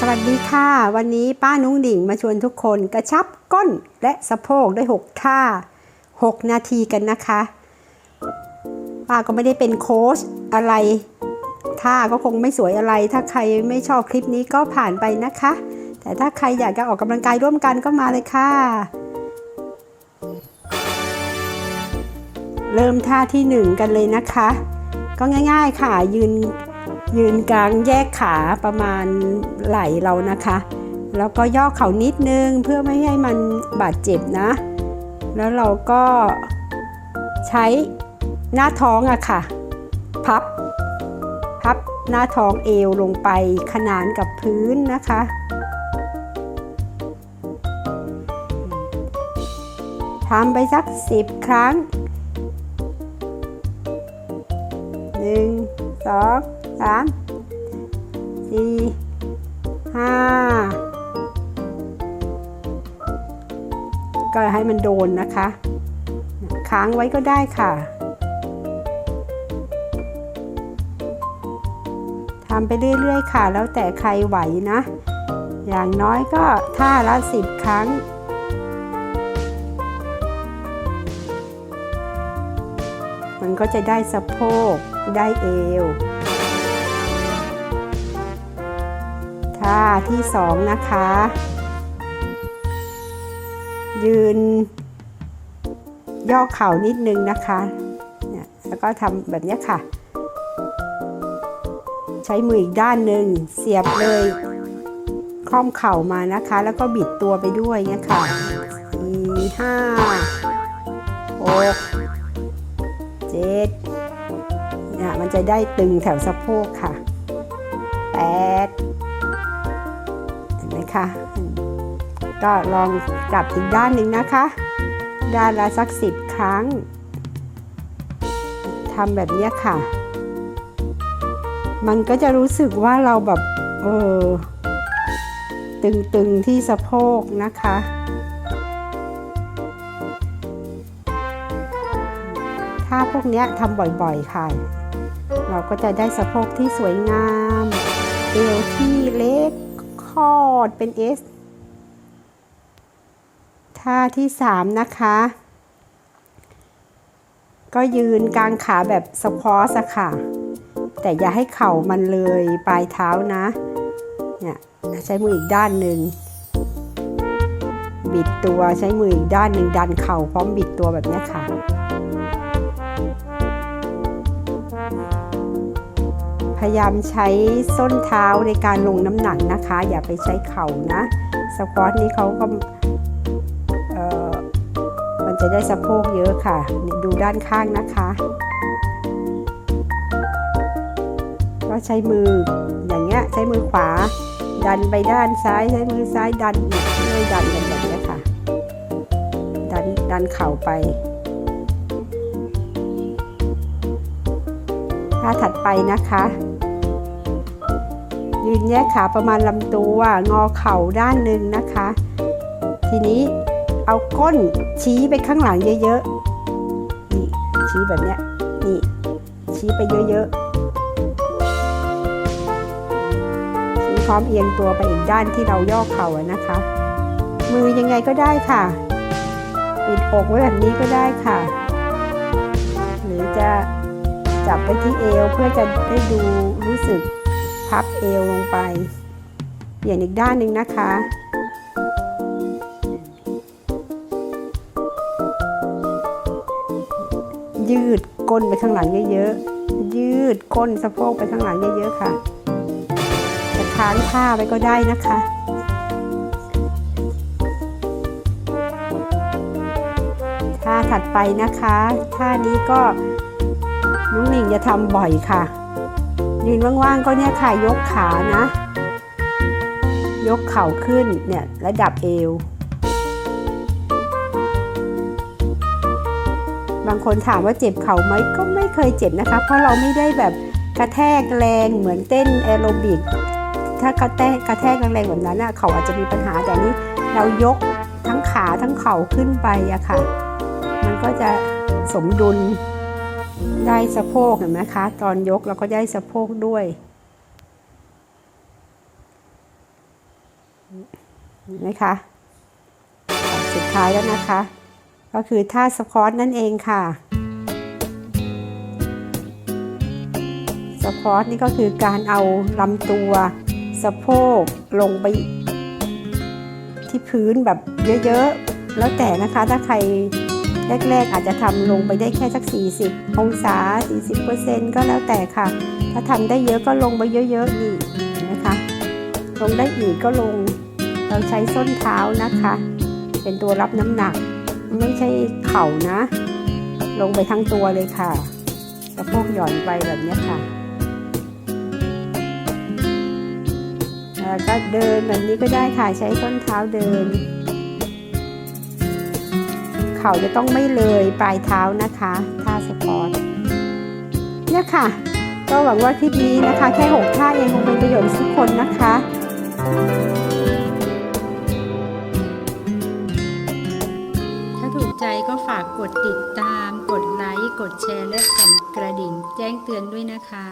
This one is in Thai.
สวัสดีค่ะ วันนี้ป้านุ้งดิ่งมาชวนทุกคนกระชับก้นและสะโพกด้วย6ท่า 6 นาทีกันนะคะ ป้าก็ไม่ได้เป็นโค้ชอะไรท่าก็คงไม่สวยอะไร ถ้าใครไม่ชอบคลิปนี้ก็ผ่านไปนะคะ แต่ถ้าใครอยากจะออกกำลังกายร่วมกันก็มาเลยค่ะ เริ่มท่าที่ 1 กันเลยนะคะ ก็ง่าย ๆค่ะยืน ยืนกลางแยกขาประมาณไหล่เรานะคะ แล้วก็ย่อเข่านิดนึงเพื่อไม่ให้มันบาดเจ็บนะ แล้วเราก็ใช้หน้าท้องอะค่ะ พับ พับหน้าท้องเอวลงไปขนานกับพื้นนะคะ ทำไปสักสิบครั้งหนึ่งสอง สามสี่ห้าก็ให้มันโดนนะคะ ค้างไว้ก็ได้ค่ะทำไปเรื่อยๆค่ะ แล้วแต่ใครไหวนะ อย่างน้อยก็ท่าละสิบครั้งมันก็จะได้สะโพก ได้เอว ท่าที่สองนะคะ ยืน ย่อเข่านิดนึงนะคะเนี่ยแล้วก็ทำแบบนี้ค่ะ ใช้มืออีกด้านหนึ่งเสียบเลยคล่อมเข่ามานะคะ แล้วก็บิดตัวไปด้วยเนี่ยค่ะสี่ห้าหกเจ็ดเนี่ยมันจะได้ตึงแถวสะโพกค่ะแปด คะก็ลองกลับอีกด้านหนึ่งนะคะ ด้านละสักสิบครั้งทำแบบนี้ค่ะ มันก็จะรู้สึกว่าเราแบบ เออ ตึงๆที่สะโพกนะคะถ้าพวกนี้ทำบ่อยๆค่ะ เราก็จะได้สะโพกที่สวยงาม เอวที่เล็ก อดเป็นเอสท่าที่ 3 นะคะ ก็ยืนกลางขาแบบสควอสค่ะ แต่อย่าให้เข่ามันเลยปลายเท้านะ เนี่ยใช้มืออีกด้านหนึ่ง บิดตัวใช้มืออีกด้านหนึ่งดันเข่าพร้อมบิดตัวแบบนี้ค่ะ พยายามใช้ส้นเท้าในการลงน้ำหนักนะคะ อย่าไปใช้เข่านะสควอตนี้เขาก็มันจะได้สะโพกเยอะค่ะ ดูด้านข้างนะคะ ก็ใช้มืออย่างเงี้ยใช้มือขวา ดันไปด้านซ้ายใช้มือซ้ายดันเลยดันกันแบบนี้ค่ะ ดันดันเข่าไป ท่าถัดไปนะคะ ยืนแยกขาประมาณลำตัว งอเข่าด้านหนึ่งนะคะ ทีนี้เอาก้นชี้ไปข้างหลังเยอะๆ นี่ชี้แบบเนี้ย นี่ ชี้ไปเยอะๆ ชี้พร้อมเอียงตัวไปอีกด้านที่เราย่อเข่านะคะ มือยังไงก็ได้ค่ะ ปิดอกไว้แบบนี้ก็ได้ค่ะ ไปที่เอวเพื่อจะได้ดูรู้สึกพับเอวลงไป เปลี่ยนอีกด้านหนึ่งนะคะ ยืดก้นไปข้างหลังเยอะๆ ยืดก้นสะโพกไปข้างหลังเยอะๆค่ะ จะค้างท่าไปก็ได้นะคะท่าถัดไปนะคะ ท่านี้ก็ น้องหนิงจะทำบ่อยค่ะยืนว่างๆก็เนี่ยค่ะยกขานะ ยกเข่าขึ้นเนี่ยระดับเอว บางคนถามว่าเจ็บเข่าไหมก็ไม่เคยเจ็บนะคะ เพราะเราไม่ได้แบบกระแทกแรงเหมือนเต้นแอโรบิก ถ้ากระแทกกระแทกแรงๆแบบนั้นเขาอาจจะมีปัญหาแต่นี้เรายกทั้งขาทั้งเข่าขึ้นไปอะค่ะ มันก็จะสมดุล ได้สะโพกเห็นไหมคะ ตอนยกเราก็ได้สะโพกด้วย เห็นไหมคะ สุดท้ายแล้วนะคะ ก็คือท่าสควอตนั่นเองค่ะ สควอตนี่ก็คือการเอาลำตัวสะโพกลงไปที่พื้นแบบเยอะๆ แล้วแต่นะคะถ้าใคร แรกๆ อาจจะทำลงไปได้แค่สัก 40 องศา 40%ก็แล้วแต่ค่ะ ถ้าทำได้เยอะก็ลงไปเยอะๆนี่เห็นะคะ ลงได้อีกก็ลง เราใช้ส้นเท้านะคะ เป็นตัวรับน้ำหนัก ไม่ใช่เข่านะ ลงไปทั้งตัวเลยค่ะสะโพกหย่อนไปแบบนี้ค่ะแล้วก็เดินแบบนี้ก็ได้ค่ะ ใช้ส้นเท้าเดิน ข่าจะต้องไม่เลยปลายเท้านะคะท่าสปอร์ตเนี่ยค่ะ ก็หวังว่าคลิปนี้นะคะ แค่ 6 ท่าเองคงเป็นประโยชน์ทุกคนนะคะถ้าถูกใจก็ฝากกดติดตาม กดไลค์ กดแชร์ และสั่นกระดิ่ง แจ้งเตือนด้วยนะคะ